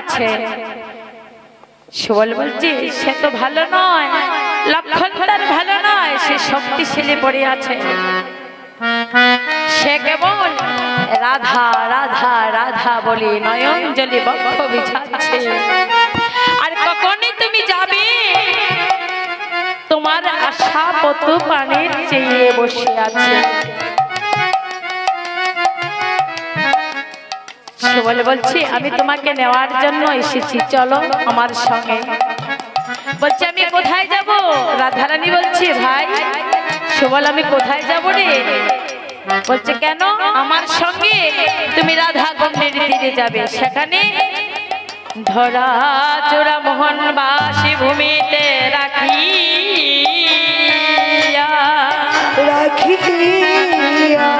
আছে। সুবল বলছি, সে তো ভালো নয় লক্ষণ ভালো নয়, সে শক্তিশালী পড়ে আছে। সে কেবল রাধা রাধা রাধা বলে নয়ন জলে বক্ষ বিছাচ্ছে। আর কখনই তুমি যাবে তোমার আশা পত পানির চেয়ে বসে আছে। সুবল বলছি, আমি তোমাকে নেওয়ার জন্য এসেছি। চলো আমার সঙ্গে। বলছি, আমি কোথায় যাব? রাধারানী বলছি, ভাই, সুবল, আমি কোথায় যাব রে? বলছে, কেন? আমার সঙ্গে তুমি রাধা গম্ভীর তীরে যাবে। সেখানে ধরা চোরা মোহন বাসী ভূমিতে রাখি রাখিয়া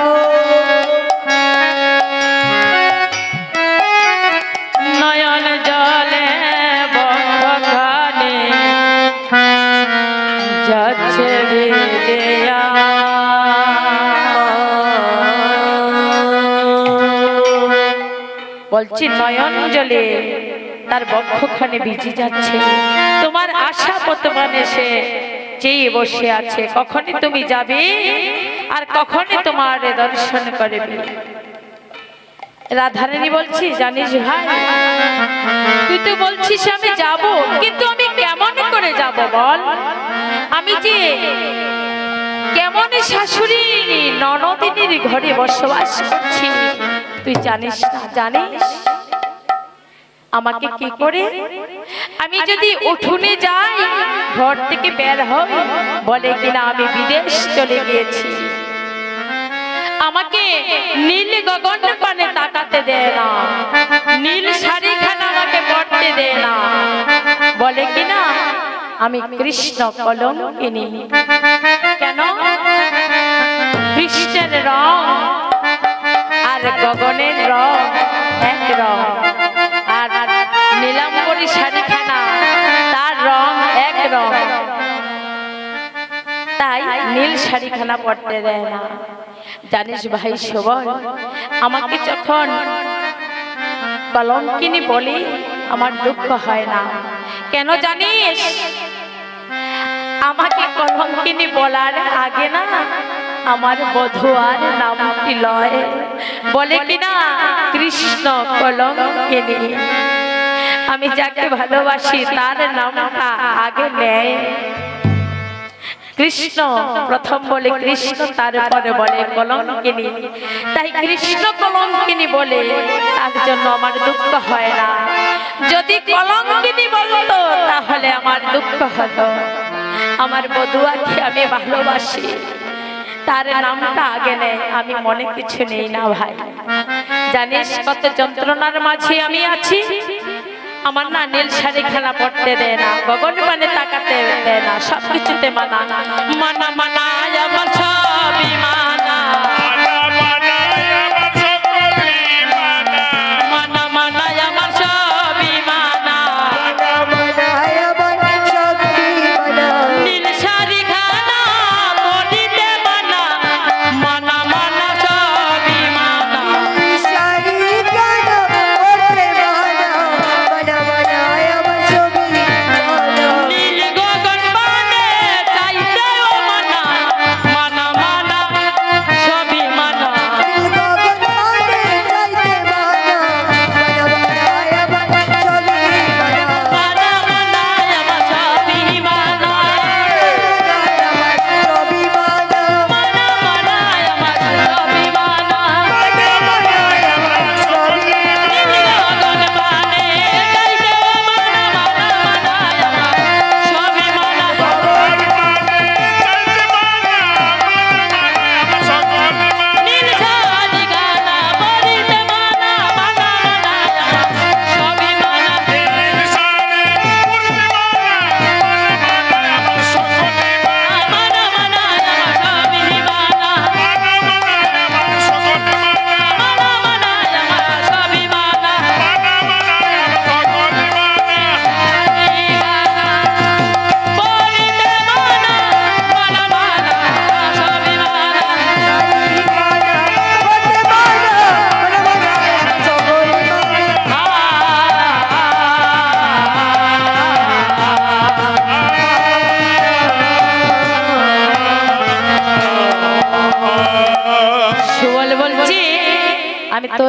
বলছি নয়ন জলে তার বক্ষখানে ভিজে যাচ্ছে। তোমার আশা বর্তমানে সে চেয়ে বসে আছে। কখনই তুমি যাবে আর কখনই তোমার দর্শন করবে। রাধারানী বলছি, জানিস ভাই, তুই তো বলছিস আমি যাব, কিন্তু আমি কেমন করে যাব বল? আমি যে কেমন শাশুড়ি ননদিনীর ঘরে বসবাস করছি তুই জানিস না? জানিস? আমাকে কি করে? আমি যদি উঠুনে যাই, ঘর থেকে বের হই, বলে কিনা আমি বিদেশ চলে গিয়েছি। আমাকে নীল গগন পানে তাকাতে দেয় না। নীল শাড়িখানা আমাকে পড়তে দেয় না। বলে কিনা, আমি কৃষ্ণ কলঙ্কিনী। কেন? কৃষ্ণের রং আর গগনের রং এক রং। আর নীলাম্বরী শাড়িখানা, তার রং এক রং। তাই নীল শাড়িখানা পরতে দেয় না। জানিস ভাই সবল আমাকে যখন কলঙ্কিনী বলি, আমার দুঃখ হয় না। কেন জানিস? আমাকে কলঙ্কিনী বলার আগে না আমার বধুয়ার নামটি লয়। বলে কিনা, কৃষ্ণ কলঙ্কিনী আমি যাকে ভালোবাসি, তার নামটা আগে নেয়। কৃষ্ণ প্রথম বলে কৃষ্ণ, তারপরে বলে কলঙ্কিনী। তাই কৃষ্ণ কলঙ্কিনী বলে, তার জন্য আমার দুঃখ হয় না। যদি কলঙ্কিনী বলতো, তাহলে আমার দুঃখ হতো। আমার বধুয়াকে আমি ভালোবাসি। তার নামটা আগে নেয় আমি মনে কিছু নেই না ভাই। জানিস কত যন্ত্রণার মাঝে আমি আছি? আমার না নীল শাড়ি খেলা পড়তে দেয় না, গগন মানে তাকাতে দেয় না, সবকিছুতে মানা। মানা মানা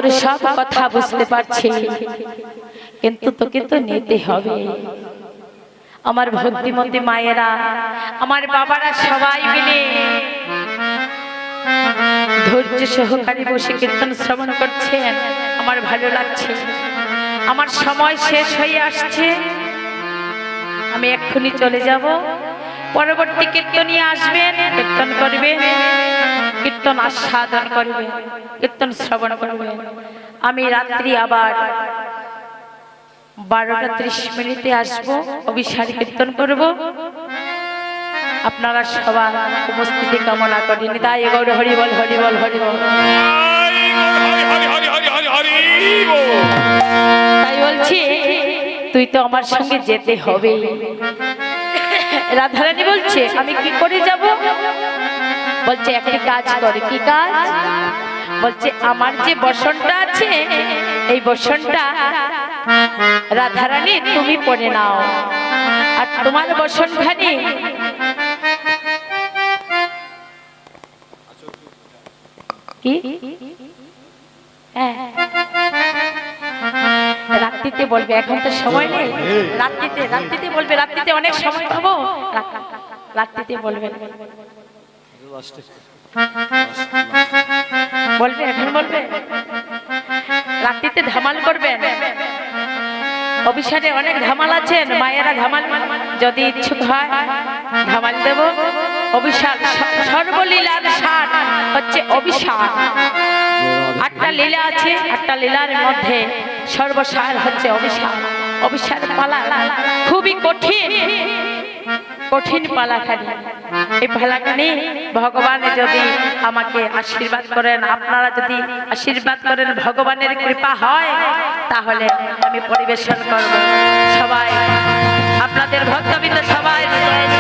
তোর সব কথা বুঝতে পারছি। কিন্তু তোকে তো নিতে হবে। আমার ভক্তিমতী মায়েরা, আমার বাবারা সবাই মিলে ধৈর্য সহকারী বসে কীর্তন শ্রবণ করছেন আমার ভালো লাগছে। আমার সময় শেষ হয়ে আসছে। আমি এক্ষুনি চলে যাব। পরবর্তী কীর্তনিয়ে আসবেন কীর্তন করবেন কীর্তন আস্বাদন করবেন কীর্তন শ্রবণ করবেন আমি রাত্রি আবার বারোটা ত্রিশ মিনিটে আসব, অভিসারী কীর্তন করব। আপনারা সবার উপস্থিতি কামনা করেন তাই গৌর, হরি বল হরি বল হরি বল। হরি হরি হরি হরি হরি বল। তাই বলছি, তুই তো আমার সঙ্গে যেতে হবে রাধারানী বলছে, আমি কি করে যাব? বলছে, একটি কাজ করে। কি কাজ? বলছে, আমার যে বসনটা আছে, এই বসনটা রাধারানী তুমি পরে নাও। আর তোমার বসনখানি কি? হ্যাঁ। রাত্রিতে বলবে এখন তো সময় নেই? রাত্রিতে রাত্রিতে বলবে, রাত্রিতে অনেক সময় পাবো রাত্রিতে বলবে। বলবে, এখন বলবে। রাত্রিতে ধামাল করবেন। অভিসারে অনেক ধামাল আছেন, মায়েরা ধামাল। যদি ইচ্ছুক হয়, ধামাল দেব। অভিশাপ স- সর্বলীলার সার হচ্ছে অভিশাপ। আটটা লীলা আছে, আটটা লীলার মধ্যে সর্বসার হচ্ছে অভিশাপ। অভিশাপ পালা খুবই কঠিন। কঠিন পালাখানি এই পালাখানি ভগবান যদি আমাকে আশীর্বাদ করেন, আপনারা যদি আশীর্বাদ করেন, ভগবানের কৃপা হয়, তাহলে আমি পরিবেশন করব। সবাই, আপনাদের ভক্তবৃন্দ সবাই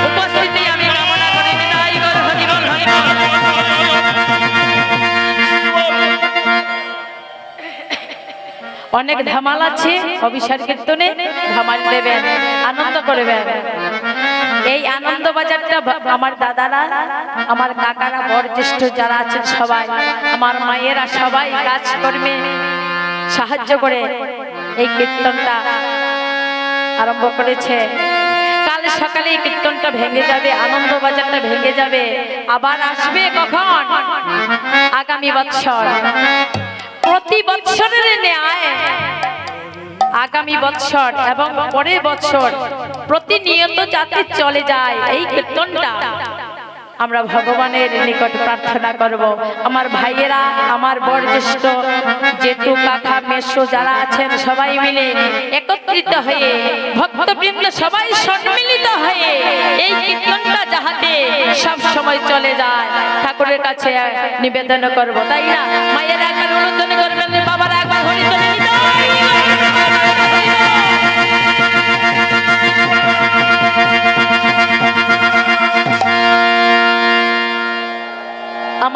উপস্থিতি অনেক ধামাল আছে অভিসার কীর্তনে ধামাল দেবেন, আনন্দ করবেন। এই আনন্দ বাজারটা আমার দাদারা, আমার কাকারা, বয়োজ্যেষ্ঠ যারা আছেন সবাই, আমার মায়েরা সবাই কাজকর্মে সাহায্য করে এই কীর্তনটা আরম্ভ করেছে। কাল সকালে এই কীর্তনটা ভেঙে যাবে, আনন্দ বাজারটা ভেঙে যাবে। আবার আসবে কখন? আগামী বৎসর। প্রতি বছরের ন্যায় আগামী বছর এবং পরের বছর প্রতিনিয়ত যাতে চলে যায় এই কীর্তনটা। আমরা ভগবানের নিকট প্রার্থনা করব। আমার ভাইয়েরা, আমার বয়োজ্যেষ্ঠ জেঠু, কাকা, মেসো যারা আছেন, সবাই মিলে একত্রিত হয়ে, ভক্তবৃন্দ সবাই সম্মিলিত হয়ে এই কীর্তনটা যাহাতে সব সময় চলে যায়, ঠাকুরের কাছে নিবেদন করব। তাই না? মায়েরা একবার অনুদন করবেন, বাবারা একবার হরিদনে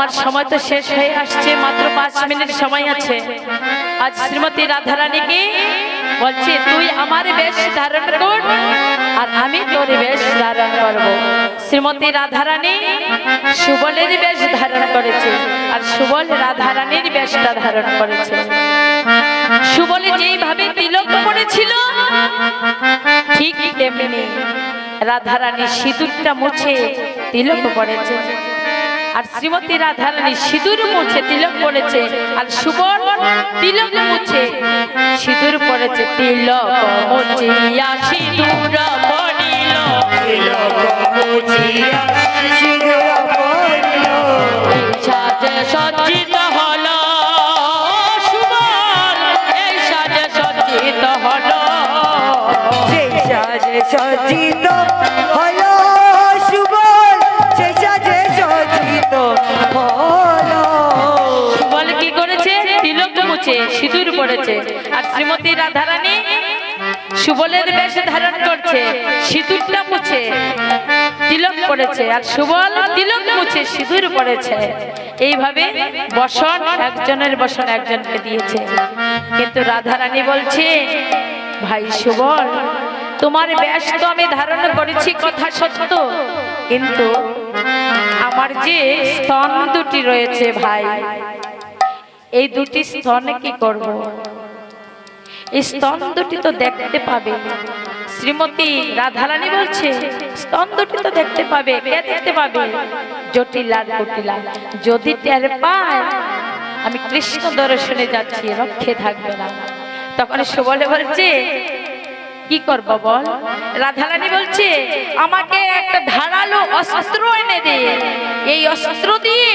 আমার সময় তো শেষ হয়ে আসছে, মাত্র পাঁচ মিনিট সময় আছে। আজ শ্রীমতী রাধারানীকে বলছে, তুই আমার বেশ ধারণ কর, আর আমি তোর বেশ ধারণ করব। শ্রীমতী রাধারানী সুবলের বেশ ধারণ করেছে, আর সুবল রাধারানীর বেশটা ধারণ করেছে। সুবলে যেইভাবে তিলক করেছিল, ঠিক তেমনি রাধারানী সিঁদুরটা মুছে তিলক পড়েছে আর শ্রীমতী রাধারানী সিঁদুর মুছে তিলক পড়েছে আর সুবর্ণ তিলক মুছে সিঁদুর পড়েছে তিলক সিঁদুর পড়িল। সিঁদুর পড়িল। সাজে সজ্জিত সিঁদুর পড়েছে। আর শ্রীমতী রাধারানী সুবলের বেশ ধারণ করছে, সিঁদুরটা মুছে, তিলক পড়েছে। আর সুবল তিলক মুছে, সিঁদুর পড়েছে। এইভাবে বসন, একজনের বসন একজনকে দিয়েছে। কিন্তু রাধারানী বলছে, ভাই সুবল, তোমার ব্যাস তো আমি ধারণ করেছি কথা সত্য। কিন্তু আমার যে স্তন দুটি রয়েছে ভাই এই দুটি স্তনে কি করব? এই স্তন দুটি তো দেখতে পাবে। শ্রীমতী রাধারানী বলছে, স্তন দুটি তো দেখতে পাবে। কে দেখতে পাবে? জটিল আর কুটিলা। যদি টের পায়, আমি কৃষ্ণ দর্শনে যাচ্ছি, রক্ষে থাকবে না। তখন সুবলে বলছে কি করব বল? রাধারানী বলছে, আমাকে একটা ধারালো অস্ত্র এনে দে। এই অস্ত্র দিয়ে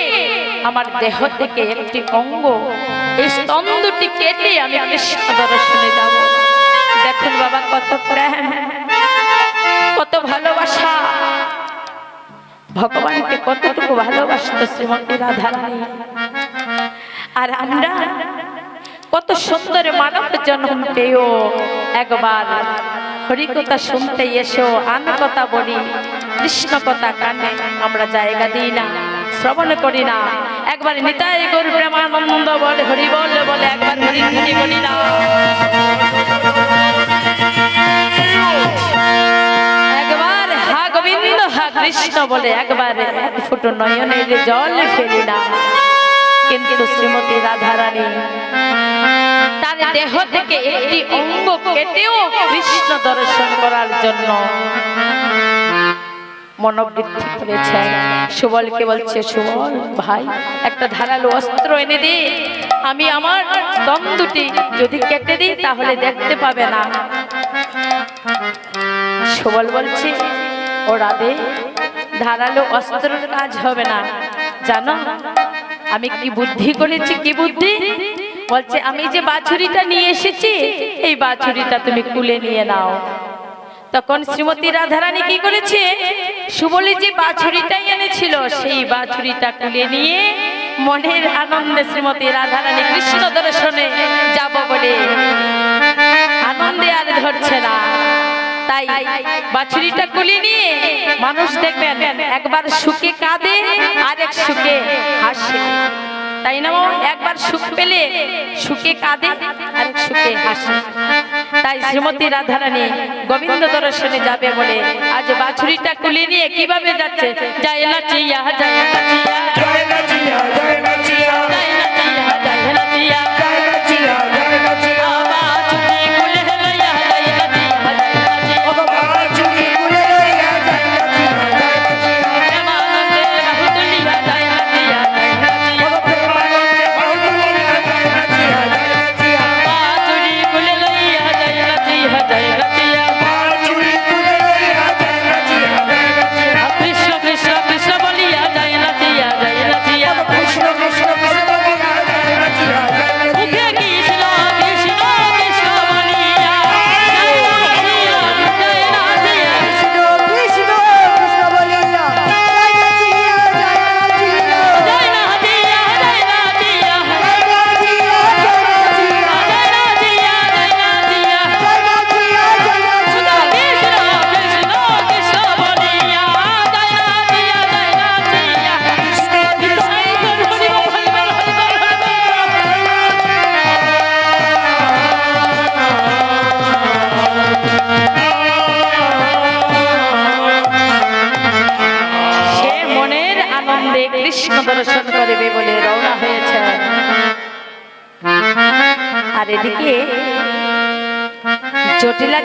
আমার দেহ থেকে একটি অঙ্গ, এই স্তন দুটি কেটে আমি কৃষ্ণ দর্শনে যাব। দেখুন বাবা, কত প্রেম, কত ভালোবাসা। ভগবানকে কতটুকু ভালোবাসত শ্রীমতী রাধারানী। আর আমরা কত সুন্দর মানব জন্ম পেয়েও একবার হরিকথা শুনতে এসো আন কথা বলি, কৃষ্ণ কথা কানে, আমরা জায়গা দিই না, শ্রবণ করি না। একবার নিতাই গরু প্রেমানন্দ বলে, হরি বল বলে, একবার হরি হরি বলি না। একবার কৃষ্ণ বলে, একবার এক ফুটো জল ফেলি না। কিন্তু শ্রীমতী রাধারানী দেহ থেকে একটি অঙ্গ কেটেও কৃষ্ণ দর্শন করার জন্য করেছেন সুবলকে বলছে, সুবল ভাই, একটা ধারালো অস্ত্র এনে আমি আমার দম দুটি যদি কেটে দিই, তাহলে দেখতে পাবে না। সুবল বলছে, ও রাধে, ধারালো অস্ত্রের কাজ হবে না। জানো, আমি কি বুদ্ধি করেছি, কি বুদ্ধি? বলছে, আমি যে বাছুরিটা নিয়ে এসেছি, এই বাছুরিটা তুমি কুলে নিয়ে নাও। তখন শ্রীমতী রাধারানী কি করেছে? সুবলি যে বাছুরিটাই এনেছিল, সেই বাছুরিটা কুলে নিয়ে মনের আনন্দে শ্রীমতী রাধারানী কৃষ্ণ দর্শনে যাব বলে আনন্দে আর ধরছে না। তাই বাছুরিটা কুলি নিয়ে মানুষ দেখবেন, একবার সুখে কাঁদে আর এক সুখে হাসে। তাই না? একবার সুখ পেলে সুখে কাঁদে আর সুখে হাসে। তাই শ্রীমতী রাধারানী গোবিন্দ দর্শনে যাবে বলে আজ বাছুরিটা কুলে নিয়ে কীভাবে যাচ্ছে? যায় না চিয়া, যায় না চিয়া। জয় নাচিয়া জয় নাচিয়া যায় না চিয়া, যায় না চিয়া।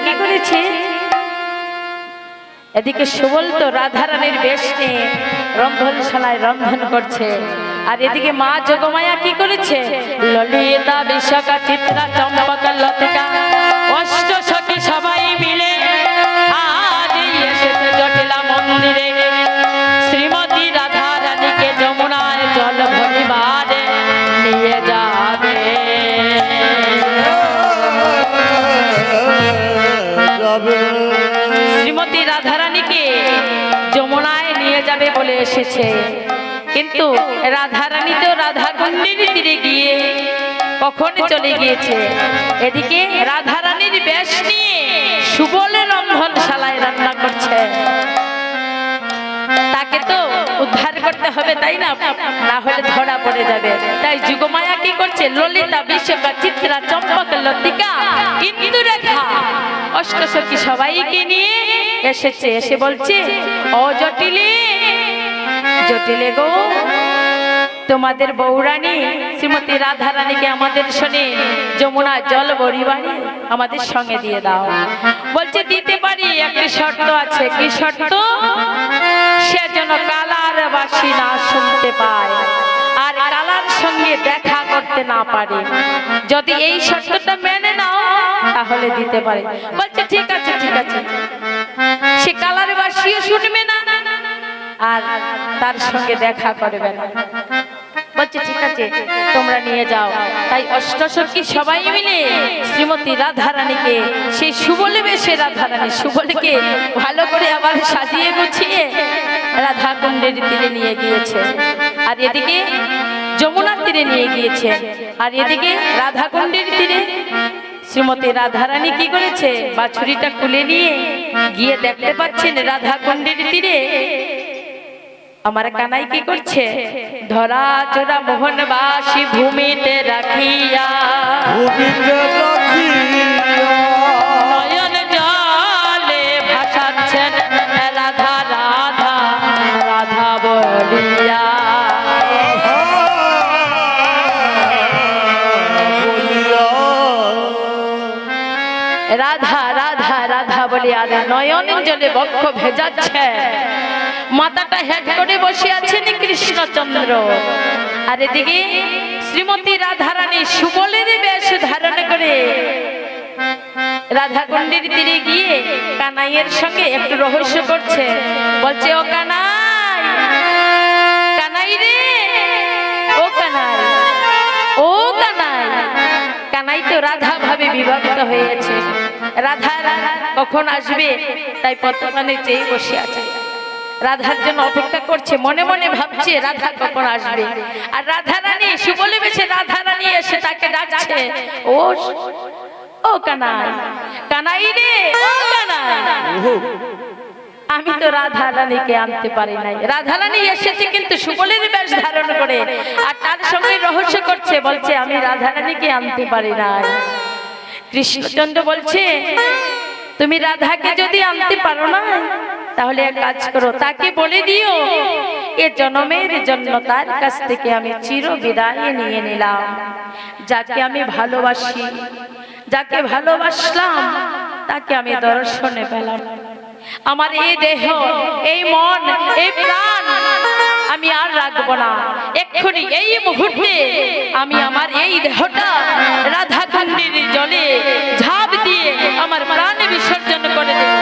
কি করেছে? এদিকে সুবল তো রাধারানীর বেশ নিয়ে রন্ধনশালায় রন্ধন করছে। আর এদিকে মা জগমায়া কি করেছে? ললিতা, বিশাখা, চিত্রা, চম্পকা, লতিকা, অষ্ট শ্রীমতী রাধারানীকে যমুনায় নিয়ে যাবে বলে এসেছে। কিন্তু রাধারানী তো রাধা কুণ্ডির তীরে গিয়ে কখন চলে গিয়েছে? এদিকে রাধারানীর বেশ নিয়ে সুবলে রন্ধনশালায় রান্না করছে। তাকে তো উদ্ধার করতে হবে, তাই না? না হলে ধরা পড়ে যাবে। তাই যুগমায়া কি করছে? ললিতা বিশ্বকা চিত্রা, চম্পক, লতিকা কিন্তু রেখা অষ্টসখী সবাইকে নিয়ে এসেছে। এসে বলছে, ও জটিলে জটিলে গো, তোমাদের বৌরানী শ্রীমতী রাধা রানীকে আমাদের শোনে, যমুনা জল বড়িবাড়ি আমাদের সঙ্গে দিয়ে দাও। বলছে, দিতে একটি শর্ত আছে? কি শর্ত? সে যেন কালার বাসি না শুনতে পায় আর কালার সঙ্গে দেখা করতে না পারে। যদি এই শর্তটা মেনে নাও, তাহলে দিতে পারে। বলছে, ঠিক আছে ঠিক আছে। সে কালার বাসিও শুনবে না আর তার সঙ্গে দেখা করবে না। বলছে, ঠিক আছে, তোমরা নিয়ে যাও। তাই অষ্টসখী সবাই মিলে শ্রীমতী রাধারানীকে, সেই সুবলে বেশে রাধারানী সুবলকে ভালো করে আবার সাজিয়ে গুছিয়ে রাধা কুণ্ডের তীরে নিয়ে গিয়েছে। আর এদিকে যমুনার তীরে নিয়ে গিয়েছে। আর এদিকে রাধা কুণ্ডের তীরে শ্রীমতী রাধারানী কি করেছে? বাছুরিটা খুলে নিয়ে গিয়ে দেখতে পাচ্ছেন রাধা কুণ্ডের তীরে আমার কানাই কি করছে? ধরা চোরা মোহনবাসী ভূমিতে রাখিয়া। নয়ন জলে ভাসাচ্ছেন রাধা রাধা রাধা বলিয়া। রাধা রাধা রাধা বলে নয়ন জলে বক্ষ ভেজাচ্ছে। মাথাটা হেড করে বসে আছেন কৃষ্ণচন্দ্র। আর এদিকে শ্রীমতী রাধারানী সুবলের বেশ ধারণ করে। রাধা কুণ্ডের তীরে গিয়ে কানাইয়ের সঙ্গে একটু রহস্য করছে। বলছে, ও কানাই কানাই রে, ও কানাই ও কানাই। কানাই তো রাধা ভাবে বিভক্ত হয়েছে রাধা কখন আসবে তাই পদ্মপানে চেয়ে বসে আছে। রাধার জন্য অপেক্ষা করছে। মনে মনে ভাবছে রাধা কখন আসবে? আর রাধা রানী সুবলে বেছে রাধা রানী এসে তাকে ডাকছে ও ও কানাই কানাই রে ও কানাই। আমি তো রাধা রানীকে আনতে পারি নাই। রাধা রানী এসেছে কিন্তু সুবলের বেশ ধারণ করে আর তার সঙ্গে রহস্য করছে বলছে আমি রাধা রানীকে আনতে পারি নাই। কৃষ্ণচন্দ্র বলছে তুমি রাধাকে যদি আনতে পারো না তাহলে এক কাজ করো, তাকে বলে দিও, এ জনমের জন্য তার কাছ থেকে আমি চির বিদায় নিয়ে নিলাম। যাকে আমি ভালোবাসি, যাকে ভালোবাসলাম, তাকে আমি দর্শনে পেলাম। আমার এই দেহ, এই মন, এই প্রাণ আমি আর রাখব না। এক্ষুনি এই মুহূর্তে আমি আমার এই দেহটা রাধা কুণ্ডের জলে ঝাঁপ দিয়ে আমার প্রাণ বিসর্জন করে দেব।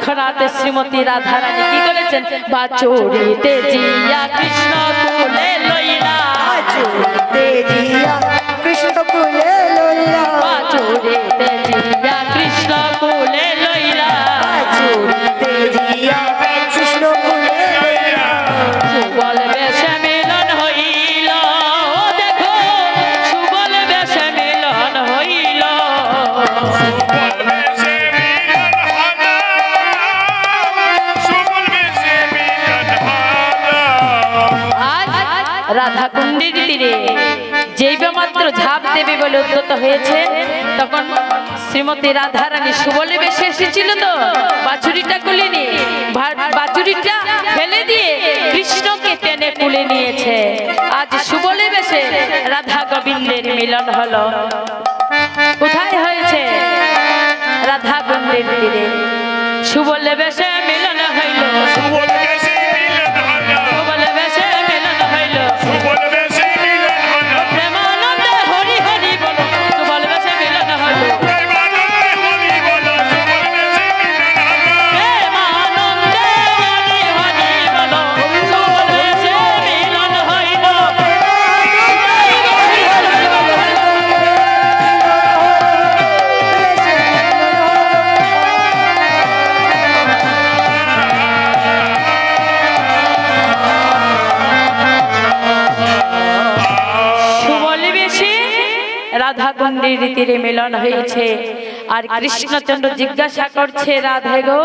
তৎক্ষণাৎ শ্রীমতী রাধারানী কি করেছেন? বাচুরিতে জিয়া কৃষ্ণ কুলে লইলা তেজিয়া কৃষ্ণ কুলে বাচুরিতে জিয়া কৃষ্ণ কুলে লইলা তেজিয়া কৃষ্ণ কুলে লইয়া। সুবল বেশে কুণ্ডীর তীরে। যেই মাত্র ঝাঁপ দেবে বলে উদ্যত হয়েছে, তখন শ্রীমতী রাধারানী এসেছিল তো ফেলে দিয়ে কৃষ্ণকে টেনে কুলে নিয়েছে। আজ রাধা গোবিন্দের মিলন হলো। কোথায় হয়েছে রাধা কুণ্ডের তীরে? সুবলে বেশে মিলন হইল। রাধা কুণ্ডীর তীরে মিলন হয়েছে। আর কৃষ্ণচন্দ্র জিজ্ঞাসা করছে রাধে গো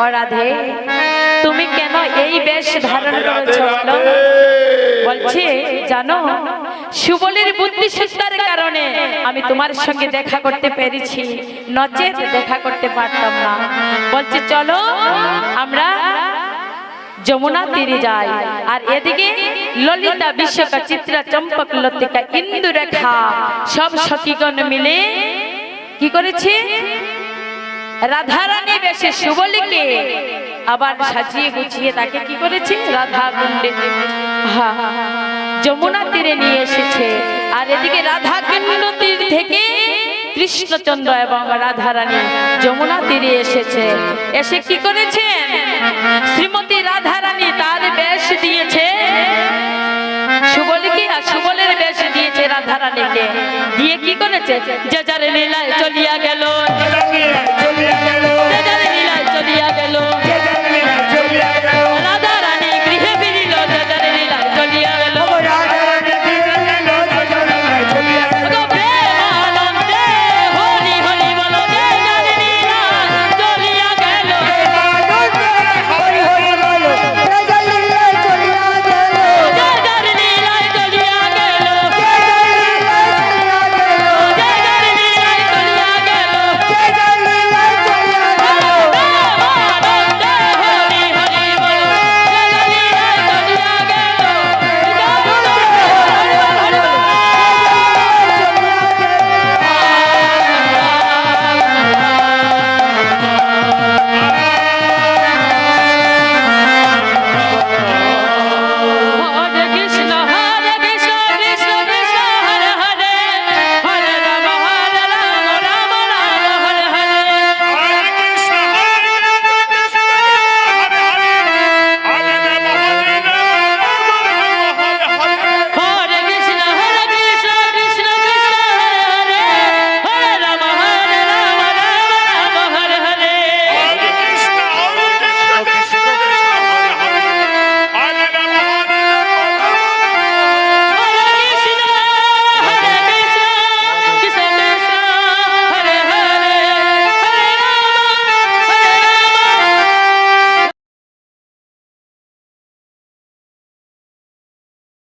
ও রাধে তুমি কেন এই বেশ ধারণ করেছ? বলো। বলছে জানো সুবলের বুদ্ধি শুদ্ধার কারণে আমি তোমার সঙ্গে দেখা করতে পেরেছি। নচেত দেখা করতে পারতাম না। বলছে চলো আমরা যমুনা তীরে যাই। আর এদিকে ললিতা বিশ্বকা চিত্রা চম্পক লতিকা ইন্দুরেখা, সব সখীগণ মিলে কি করেছে? রাধারানী বেশে সুবলিকে আবার সাজিয়ে গুছিয়ে তাকে কি করেছে? রাধা কুণ্ডে যমুনা তীরে নিয়ে এসেছে। আর এদিকে রাধা কুণ্ড তীর থেকে কৃষ্ণচন্দ্র এবং রাধারানী যমুনা তীরে এসেছে। এসে কি করেছেন? শ্রীমতী রাধারানী তার বেশ দিয়েছে। সুবলকে আর সুবলের বেশ দিয়েছে রাধারানীকে। দিয়ে কি করেছে? যে যার লীলায় চলিয়া গেল। চলিয়া চলিয়া গেল।